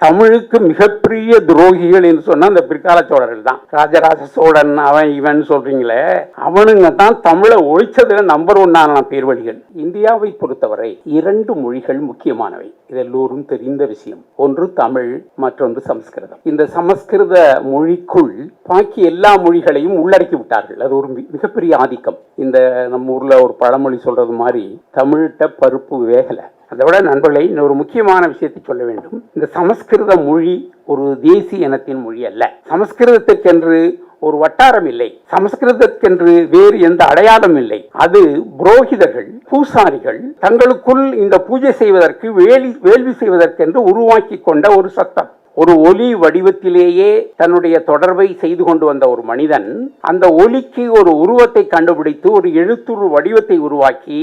தமிழுக்கு மிகப்பெரிய துரோகிகள் என்று சொன்னா அந்த பிற்கால சோழர்கள் தான். ராஜராஜ சோழன் அவன் இவன் சொல்றீங்களே அவனுங்க தான் தமிழை ஒழிச்சதுல நம்பர் ஒன்னான பேர்வழிகள். இந்தியாவை பொறுத்தவரை இரண்டு மொழிகள் முக்கியமானவை. இது எல்லோரும் தெரிந்த விஷயம். ஒன்று தமிழ் மற்றொன்று சமஸ்கிருதம். இந்த சமஸ்கிருத மொழிக்குள் பாக்கி எல்லா மொழிகளையும் உள்ளடக்கி விட்டார்கள். அது ஒரு மிகப்பெரிய ஆதிக்கம். இந்த நம்ம ஊர்ல ஒரு பழமொழி சொல்றது மாதிரி தமிழ்கிட்ட பருப்பு வேகலை. அதை விட நண்பர்களை இன்னொரு முக்கியமான விஷயத்தை சொல்ல வேண்டும். இந்த சமஸ்கிருத மொழி ஒரு தேசிய இனத்தின் மொழி அல்ல. சமஸ்கிருதத்துக்கென்று ஒரு வட்டாரம் இல்லை. சமஸ்கிருதத்துக்கென்று வேறு எந்த அடையாளம் இல்லை. அது புரோகிதர்கள் பூசாரிகள் தங்களுக்குள் இந்த பூஜை செய்வதற்கு வேலி வேள்வி செய்வதற்கென்று உருவாக்கி கொண்ட ஒரு சத்தம். ஒரு ஒலி வடிவத்திலேயே தன்னுடைய தொடர்பை செய்து கொண்டு வந்த ஒரு மனிதன் அந்த ஒலிக்கு ஒரு உருவத்தை கண்டுபிடித்து ஒரு எழுத்துரு வடிவத்தை உருவாக்கி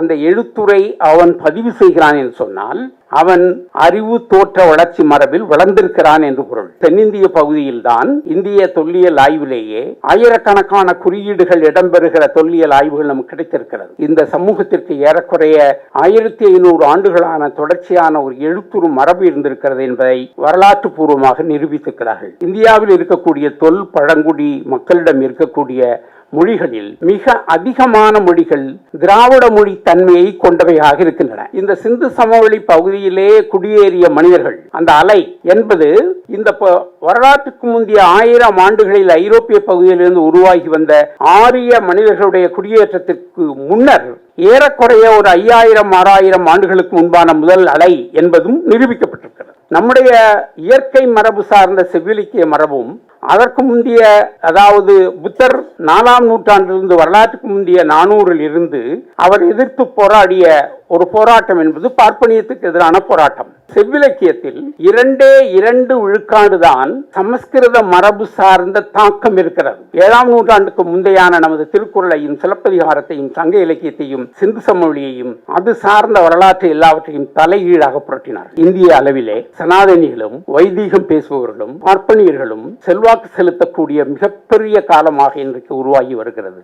அந்த எழுத்துரை அவன் பதிவு செய்கிறான் என்று சொன்னால் அவன் அறிவு தோற்ற வளர்ச்சி மரபில் வளர்ந்திருக்கிறான் என்று பொருள். தென்னிந்திய பகுதியில்தான் இந்திய தொல்லியல் ஆய்விலேயே ஆயிரக்கணக்கான குறியீடுகள் இடம்பெறுகிற தொல்லியல் ஆய்வுகள் நமக்கு கிடைத்திருக்கிறது. இந்த சமூகத்திற்கு ஏறக்குறைய ஆயிரத்தி ஐநூறு ஆண்டுகளான தொடர்ச்சியான ஒரு எழுத்துரு மரபு இருந்திருக்கிறது என்பதை வரலாற்று பூர்வமாக நிரூபித்திருக்கிறார்கள். இந்தியாவில் இருக்கக்கூடிய தொல் பழங்குடி மக்களிடம் இருக்கக்கூடிய மொழிகளில் மிக அதிகமான மொழிகள் திராவிட மொழி தன்மையை கொண்டவையாக இருக்கின்றன. இந்த சிந்து சமவெளி பகுதியிலே குடியேறிய மனிதர்கள் அந்த அலை என்பது இந்த வரலாற்றுக்கு முந்தைய ஆயிரம் ஆண்டுகளில் ஐரோப்பிய பகுதியிலிருந்து உருவாகி வந்த ஆரிய மனிதர்களுடைய குடியேற்றத்திற்கு முன்னர் ஏறக்குறைய ஒரு ஐயாயிரம் ஆறாயிரம் ஆண்டுகளுக்கு முன்பான முதல் அலை என்பதும் நிரூபிக்கப்பட்டது நம்முடைய இயற்கை மரபு சார்ந்த செவ்விலிக்கிய மரபும் அதற்கு முந்தைய அதாவது புத்தர் நாலாம் நூற்றாண்டிலிருந்து வரலாற்றுக்கு முந்தைய நானூறில் இருந்து அவர் எதிர்த்து போராடிய ஒரு போராட்டம் என்பது பார்ப்பனியத்துக்கு எதிரான போராட்டம். செவ்விலக்கியத்தில் இரண்டே இரண்டு விழுக்காடுதான் சமஸ்கிருத மரபு சார்ந்த தாக்கம் இருக்கிறது. ஏழாம் நூற்றாண்டுக்கு முந்தையான நமது திருக்குறளையும் சிலப்பதிகாரத்தையும் சங்க இலக்கியத்தையும் சிந்து சமொழியையும் அது சார்ந்த வரலாற்று எல்லாவற்றையும் தலைகீழாக புரட்டினார் இந்திய அளவிலே சனாதனிகளும் வைதீகம் பேசுபவர்களும் பார்ப்பனியர்களும் செல்வாக்கு செலுத்தக்கூடிய மிகப்பெரிய காலமாக இன்றைக்கு உருவாகி வருகிறது.